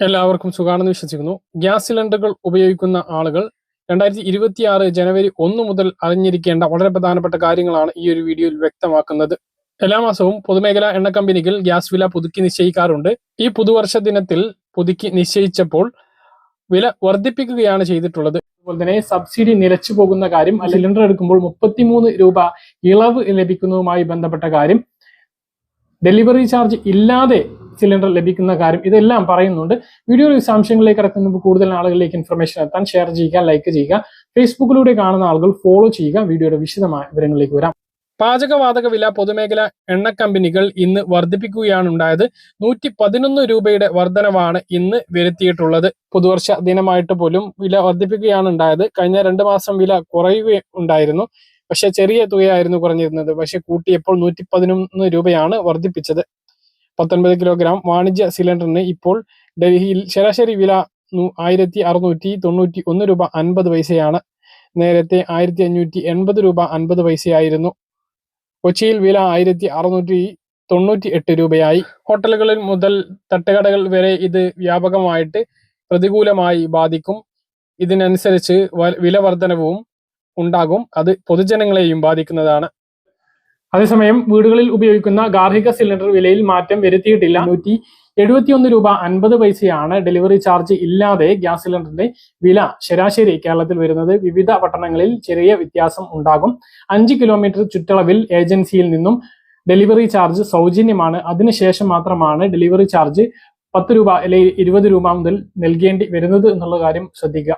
എല്ലാവർക്കും സുഖാണെന്ന് വിശ്വസിക്കുന്നു. ഗ്യാസ് സിലിണ്ടറുകൾ ഉപയോഗിക്കുന്ന ആളുകൾ രണ്ടായിരത്തി ഇരുപത്തി ആറ് ജനുവരി ഒന്ന് മുതൽ അറിഞ്ഞിരിക്കേണ്ട വളരെ പ്രധാനപ്പെട്ട കാര്യങ്ങളാണ് ഈ ഒരു വീഡിയോയിൽ വ്യക്തമാക്കുന്നത്. എല്ലാ മാസവും പൊതുമേഖലാ എണ്ണ കമ്പനികൾ ഗ്യാസ് വില പുതുക്കി നിശ്ചയിക്കാറുണ്ട്. ഈ പുതുവർഷ ദിനത്തിൽ പുതുക്കി നിശ്ചയിച്ചപ്പോൾ വില വർദ്ധിപ്പിക്കുകയാണ് ചെയ്തിട്ടുള്ളത്. അതുപോലെ തന്നെ സബ്സിഡി നിലച്ചു പോകുന്ന കാര്യം സിലിണ്ടർ എടുക്കുമ്പോൾ മുപ്പത്തിമൂന്ന് രൂപ ഇളവ് ലഭിക്കുന്നതുമായി ബന്ധപ്പെട്ട കാര്യം ഡെലിവറി ചാർജ് ഇല്ലാതെ സിലിണ്ടർ ലഭിക്കുന്ന കാര്യം ഇതെല്ലാം പറയുന്നുണ്ട്. വീഡിയോ വിശദാംശങ്ങളിലേക്ക് കടക്കുന്ന കൂടുതൽ ആളുകളിലേക്ക് ഇൻഫർമേഷൻ എത്താൻ ഷെയർ ചെയ്യുക ലൈക്ക് ചെയ്യുക ഫേസ്ബുക്കിലൂടെ കാണുന്ന ആളുകൾ ഫോളോ ചെയ്യുക. വീഡിയോയുടെ വിശദമായ വിവരങ്ങളിലേക്ക് വരാം. പാചകവാതക വില പൊതുമേഖല എണ്ണ കമ്പനികൾ ഇന്ന് വർദ്ധിപ്പിക്കുകയാണ് ഉണ്ടായത് നൂറ്റി പതിനൊന്ന് രൂപയുടെ വർധനവാണ് ഇന്ന് വരുത്തിയിട്ടുള്ളത്. പുതുവർഷ ദിനമായിട്ട് പോലും വില വർദ്ധിപ്പിക്കുകയാണ് ഉണ്ടായത് കഴിഞ്ഞ രണ്ട് മാസം വില കുറയുക ഉണ്ടായിരുന്നു. പക്ഷെ ചെറിയ തുകയായിരുന്നു കുറഞ്ഞിരുന്നത്. പക്ഷെ കൂട്ടിയപ്പോൾ നൂറ്റി പതിനൊന്ന് രൂപയാണ് വർദ്ധിപ്പിച്ചത്. പത്തൊൻപത് കിലോഗ്രാം വാണിജ്യ സിലിണ്ടറിന് ഇപ്പോൾ ഡൽഹിയിൽ ശരാശരി വില ആയിരത്തി അറുന്നൂറ്റി തൊണ്ണൂറ്റി ഒന്ന് രൂപ അൻപത് പൈസയാണ്. നേരത്തെ ആയിരത്തി അഞ്ഞൂറ്റി എൺപത് രൂപ അൻപത് പൈസയായിരുന്നു. കൊച്ചിയിൽ വില ആയിരത്തി അറുന്നൂറ്റി തൊണ്ണൂറ്റി എട്ട് രൂപയായി. ഹോട്ടലുകളിൽ മുതൽ തട്ടുകടകൾ വരെ ഇത് വ്യാപകമായിട്ട് പ്രതികൂലമായി ബാധിക്കും. ഇതിനനുസരിച്ച് വില വർധനവും ഉണ്ടാകും. അത് പൊതുജനങ്ങളെയും ബാധിക്കുന്നതാണ്. അതേസമയം വീടുകളിൽ ഉപയോഗിക്കുന്ന ഗാർഹിക സിലിണ്ടർ വിലയിൽ മാറ്റം വരുത്തിയിട്ടില്ല. നൂറ്റി എഴുപത്തിയൊന്ന് രൂപ അൻപത് പൈസയാണ് ഡെലിവറി ചാർജ് ഇല്ലാതെ ഗ്യാസ് സിലിണ്ടറിന്റെ വില ശരാശരി കേരളത്തിൽ വരുന്നത്. വിവിധ പട്ടണങ്ങളിൽ ചെറിയ വ്യത്യാസം ഉണ്ടാകും. അഞ്ച് കിലോമീറ്റർ ചുറ്റളവിൽ ഏജൻസിയിൽ നിന്നും ഡെലിവറി ചാർജ് സൗജന്യമാണ്. അതിനുശേഷം മാത്രമാണ് ഡെലിവറി ചാർജ് പത്ത് രൂപ അല്ലെങ്കിൽ ഇരുപത് രൂപ മുതൽ നൽകേണ്ടി വരുന്നത് എന്നുള്ള കാര്യം ശ്രദ്ധിക്കുക.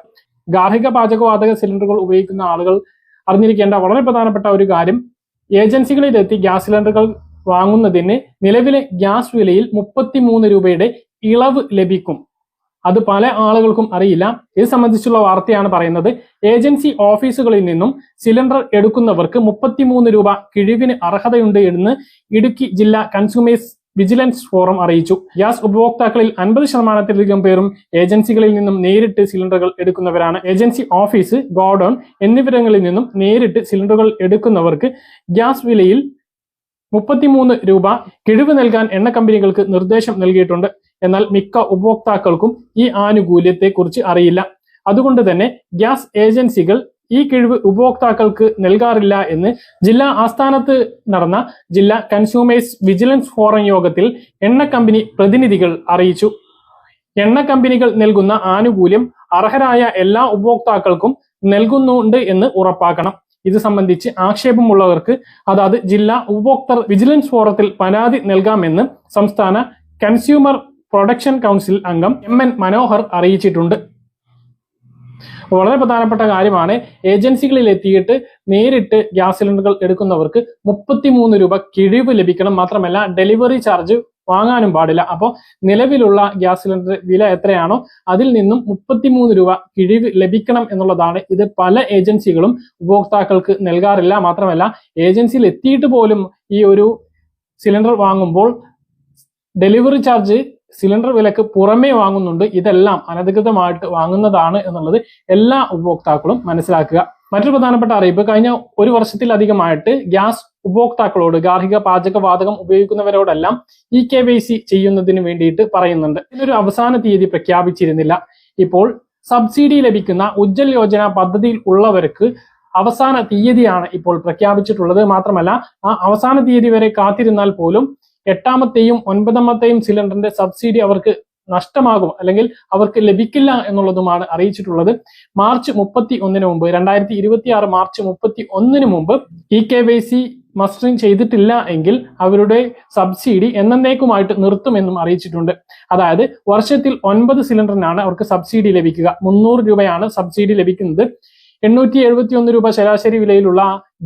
ഗാർഹിക പാചകവാതക സിലിണ്ടറുകൾ ഉപയോഗിക്കുന്ന ആളുകൾ അറിഞ്ഞിരിക്കേണ്ട വളരെ പ്രധാനപ്പെട്ട ഒരു കാര്യം ഏജൻസികളിലെത്തി ഗ്യാസ് സിലിണ്ടറുകൾ വാങ്ങുന്നതിന് നിലവിലെ ഗ്യാസ് വിലയിൽ മുപ്പത്തിമൂന്ന് രൂപയുടെ ഇളവ് ലഭിക്കും. അത് പല ആളുകൾക്കും അറിയില്ല. ഇത് സംബന്ധിച്ചുള്ള വാർത്തയാണ് പറയുന്നത്. ഏജൻസി ഓഫീസുകളിൽ നിന്നും സിലിണ്ടർ എടുക്കുന്നവർക്ക് മുപ്പത്തിമൂന്ന് രൂപ കിഴിവിന് അർഹതയുണ്ട് എന്ന് ഇടുക്കി ജില്ലാ കൺസ്യൂമേഴ്സ് വിജിലൻസ് ഫോറം അറിയിച്ചു. ഗ്യാസ് ഉപഭോക്താക്കളിൽ അൻപത് ശതമാനത്തിലധികം പേരും ഏജൻസികളിൽ നിന്നും നേരിട്ട് സിലിണ്ടറുകൾ എടുക്കുന്നവരാണ്. ഏജൻസി ഓഫീസ് ഗോഡൌൺ എന്നിവിടങ്ങളിൽ നിന്നും നേരിട്ട് സിലിണ്ടറുകൾ എടുക്കുന്നവർക്ക് ഗ്യാസ് വിലയിൽ മുപ്പത്തിമൂന്ന് രൂപ കിഴിവ് നൽകാൻ എണ്ണ കമ്പനികൾക്ക് നിർദ്ദേശം നൽകിയിട്ടുണ്ട്. എന്നാൽ മിക്ക ഉപഭോക്താക്കൾക്കും ഈ ആനുകൂല്യത്തെക്കുറിച്ച് അറിയില്ല. അതുകൊണ്ട് തന്നെ ഗ്യാസ് ഏജൻസികൾ ഈ കിഴിവ് ഉപഭോക്താക്കൾക്ക് നൽകാറില്ല എന്ന് ജില്ലാ ആസ്ഥാനത്ത് നടന്ന ജില്ലാ കൺസ്യൂമേഴ്സ് വിജിലൻസ് ഫോറം യോഗത്തിൽ എണ്ണ കമ്പനി പ്രതിനിധികൾ അറിയിച്ചു. എണ്ണ കമ്പനികൾ നൽകുന്ന ആനുകൂല്യം അർഹരായ എല്ലാ ഉപഭോക്താക്കൾക്കും നൽകുന്നുണ്ട് എന്ന് ഉറപ്പാക്കണം. ഇത് സംബന്ധിച്ച് ആക്ഷേപമുള്ളവർക്ക് അതാത് ജില്ലാ ഉപഭോക്തർ വിജിലൻസ് ഫോറത്തിൽ പരാതി നൽകാമെന്ന് സംസ്ഥാന കൺസ്യൂമർ പ്രൊഡക്ഷൻ കൗൺസിൽ അംഗം എം എൻ മനോഹർ അറിയിച്ചിട്ടുണ്ട്. വളരെ പ്രധാനപ്പെട്ട കാര്യമാണ് ഏജൻസികളിൽ എത്തിയിട്ട് നേരിട്ട് ഗ്യാസ് സിലിണ്ടറുകൾ എടുക്കുന്നവർക്ക് മുപ്പത്തിമൂന്ന് രൂപ കിഴിവ് ലഭിക്കണം മാത്രമല്ല ഡെലിവറി ചാർജ് വാങ്ങാനും പാടില്ല. അപ്പോൾ നിലവിലുള്ള ഗ്യാസ് സിലിണ്ടർ വില എത്രയാണോ അതിൽ നിന്നും മുപ്പത്തിമൂന്ന് രൂപ കിഴിവ് ലഭിക്കണം എന്നുള്ളതാണ് ഇത് പല ഏജൻസികളും ഉപഭോക്താക്കൾക്ക് നൽകാറില്ല. മാത്രമല്ല ഏജൻസിയിൽ എത്തിയിട്ട് പോലും ഈ ഒരു സിലിണ്ടർ വാങ്ങുമ്പോൾ ഡെലിവറി ചാർജ് സിലിണ്ടർ വിലക്ക് പുറമേ വാങ്ങുന്നുണ്ട്. ഇതെല്ലാം അനധികൃതമായിട്ട് വാങ്ങുന്നതാണ് എന്നുള്ളത് എല്ലാ ഉപഭോക്താക്കളും മനസ്സിലാക്കുക. മറ്റൊരു പ്രധാനപ്പെട്ട അറിയിപ്പ് കഴിഞ്ഞ ഒരു വർഷത്തിലധികമായിട്ട് ഗ്യാസ് ഉപഭോക്താക്കളോട് ഗാർഹിക പാചകവാതകം ഉപയോഗിക്കുന്നവരോടെല്ലാം ഇ കെ വൈ സി ചെയ്യുന്നതിന് വേണ്ടിയിട്ട് പറയുന്നുണ്ട്. ഇതിനൊരു അവസാന തീയതി പ്രഖ്യാപിച്ചിരുന്നില്ല. ഇപ്പോൾ സബ്സിഡി ലഭിക്കുന്ന ഉജ്ജൽ യോജന പദ്ധതിയിൽ ഉള്ളവർക്ക് അവസാന തീയതിയാണ് ഇപ്പോൾ പ്രഖ്യാപിച്ചിട്ടുള്ളത്. മാത്രമല്ല ആ അവസാന തീയതി വരെ കാത്തിരുന്നാൽ പോലും എട്ടാമത്തെയും ഒൻപതാമത്തെയും സിലിണ്ടറിന്റെ സബ്സിഡി അവർക്ക് നഷ്ടമാകും അല്ലെങ്കിൽ അവർക്ക് ലഭിക്കില്ല എന്നുള്ളതുമാണ് അറിയിച്ചിട്ടുള്ളത്. മാർച്ച് മുപ്പത്തി ഒന്നിന് മുമ്പ് രണ്ടായിരത്തി ഇരുപത്തി ആറ് മാർച്ച് മുപ്പത്തി ഒന്നിന് മുമ്പ് E K Y C mustering ചെയ്തിട്ടില്ല എങ്കിൽ അവരുടെ സബ്സിഡി എന്നേക്കുമായിട്ട് നിർത്തുമെന്നും അറിയിച്ചിട്ടുണ്ട്. അതായത് വർഷത്തിൽ ഒൻപത് സിലിണ്ടറിനാണ് അവർക്ക് സബ്സിഡി ലഭിക്കുക. മുന്നൂറ് രൂപയാണ് സബ്സിഡി ലഭിക്കുന്നത്. എണ്ണൂറ്റി എഴുപത്തി ഒന്ന് രൂപ ശരാശരി വിലയിലുള്ള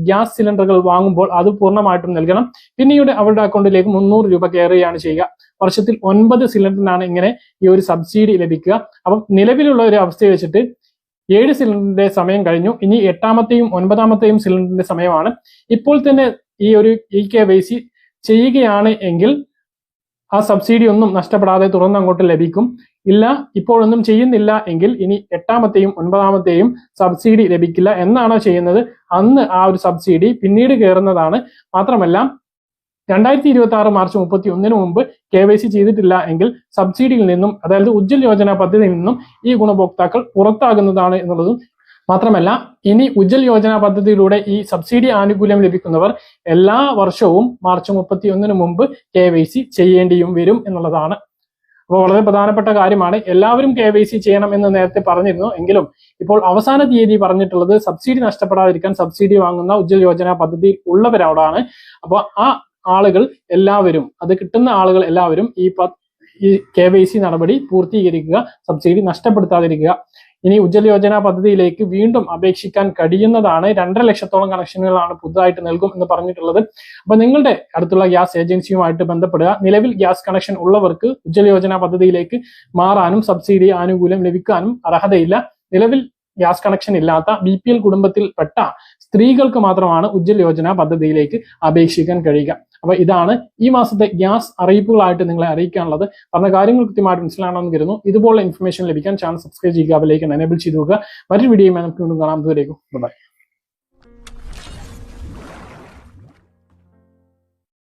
ഗ്യാസ് സിലിണ്ടറുകൾ വാങ്ങുമ്പോൾ അത് പൂർണമായിട്ടും നൽകണം. പിന്നീട് അവരുടെ അക്കൗണ്ടിലേക്ക് മുന്നൂറ് രൂപ കയറുകയാണ് ചെയ്യുക. വർഷത്തിൽ ഒൻപത് സിലിണ്ടറിനാണ് ഇങ്ങനെ ഈ ഒരു സബ്സിഡി ലഭിക്കുക. അപ്പം നിലവിലുള്ള ഒരു അവസ്ഥയെ വെച്ചിട്ട് ഏഴ് സിലിണ്ടറിന്റെ സമയം കഴിഞ്ഞു. ഇനി എട്ടാമത്തെയും ഒൻപതാമത്തെയും സിലിണ്ടറിന്റെ സമയമാണ്. ഇപ്പോൾ തന്നെ ഈ ഒരു ഇ കെ വൈ സി ചെയ്യുകയാണ് എങ്കിൽ ആ സബ്സിഡി ഒന്നും നഷ്ടപ്പെടാതെ തുറന്ന് അങ്ങോട്ട് ലഭിക്കും. ഇല്ല ഇപ്പോഴൊന്നും ചെയ്യുന്നില്ല എങ്കിൽ ഇനി എട്ടാമത്തെയും ഒൻപതാമത്തെയും സബ്സിഡി ലഭിക്കില്ല എന്നാണോ ചെയ്യുന്നത്. അന്ന് ആ ഒരു സബ്സിഡി പിന്നീട് കയറുന്നതാണ്. മാത്രമല്ല രണ്ടായിരത്തി ഇരുപത്തി ആറ് മാർച്ച് മുപ്പത്തി ഒന്നിന് മുമ്പ് കെ വൈ സി ചെയ്തിട്ടില്ല എങ്കിൽ സബ്സിഡിയിൽ നിന്നും അതായത് ഉജ്ജ്വൽ യോജന പദ്ധതിയിൽ നിന്നും ഈ ഗുണഭോക്താക്കൾ പുറത്താകുന്നതാണ് എന്നുള്ളതും മാത്രമല്ല ഇനി ഉജ്ജൽ യോജന പദ്ധതിയിലൂടെ ഈ സബ്സിഡി ആനുകൂല്യം ലഭിക്കുന്നവർ എല്ലാ വർഷവും മാർച്ച് മുപ്പത്തി ഒന്നിന് മുമ്പ് കെ വൈ സി ചെയ്യേണ്ടിയും വരും എന്നുള്ളതാണ്. അപ്പോൾ വളരെ പ്രധാനപ്പെട്ട കാര്യമാണ്. എല്ലാവരും കെ വൈ സി ചെയ്യണം എന്ന് നേരത്തെ പറഞ്ഞിരുന്നു. എങ്കിലും ഇപ്പോൾ അവസാന തീയതി പറഞ്ഞിട്ടുള്ളത് സബ്സിഡി നഷ്ടപ്പെടാതിരിക്കാൻ സബ്സിഡി വാങ്ങുന്ന ഉജ്ജൽ യോജന പദ്ധതി ഉള്ളവരോടാണ് അപ്പോൾ ആ ആളുകൾ എല്ലാവരും അത് കിട്ടുന്ന ആളുകൾ എല്ലാവരും ഈ ഈ കെ വൈ സി നടപടി പൂർത്തീകരിക്കുക സബ്സിഡി നഷ്ടപ്പെടുത്താതിരിക്കുക. ഇനി ഉജ്ജൽ യോജന പദ്ധതിയിലേക്ക് വീണ്ടും അപേക്ഷിക്കാൻ കഴിയുന്നതാണ് രണ്ടര ലക്ഷത്തോളം കണക്ഷനുകളാണ് പുതുതായിട്ട് നൽകും എന്ന് പറഞ്ഞിട്ടുള്ളത്. അപ്പൊ നിങ്ങളുടെ അടുത്തുള്ള ഗ്യാസ് ഏജൻസിയുമായിട്ട് ബന്ധപ്പെടുക. നിലവിൽ ഗ്യാസ് കണക്ഷൻ ഉള്ളവർക്ക് ഉജ്ജൽ യോജന പദ്ധതിയിലേക്ക് മാറാനും സബ്സിഡി ആനുകൂല്യം ലഭിക്കാനും അർഹതയില്ല. നിലവിൽ ഗ്യാസ് കണക്ഷൻ ഇല്ലാത്ത ബി പി എൽ കുടുംബത്തിൽപ്പെട്ട സ്ത്രീകൾക്ക് മാത്രമാണ് ഉജ്ജൽ യോജന പദ്ധതിയിലേക്ക് അപേക്ഷിക്കാൻ കഴിയുക. അപ്പൊ ഇതാണ് ഈ മാസത്തെ ഗ്യാസ് അറിയിപ്പുകളായിട്ട് നിങ്ങളെ അറിയിക്കാനുള്ളത്. പറഞ്ഞ കാര്യങ്ങൾ കൃത്യമായിട്ട് മനസ്സിലാണെന്ന് കരുതുന്നു. ഇതുപോലുള്ള ഇൻഫർമേഷൻ ലഭിക്കാൻ ചാനൽ സബ്സ്ക്രൈബ് ചെയ്യുക ബെലൈക്കൺ എനേബിൾ ചെയ്തു നോക്കുക മറ്റൊരു വീഡിയോയുമായി നമുക്ക് വീണ്ടും കാണാം. ബൈ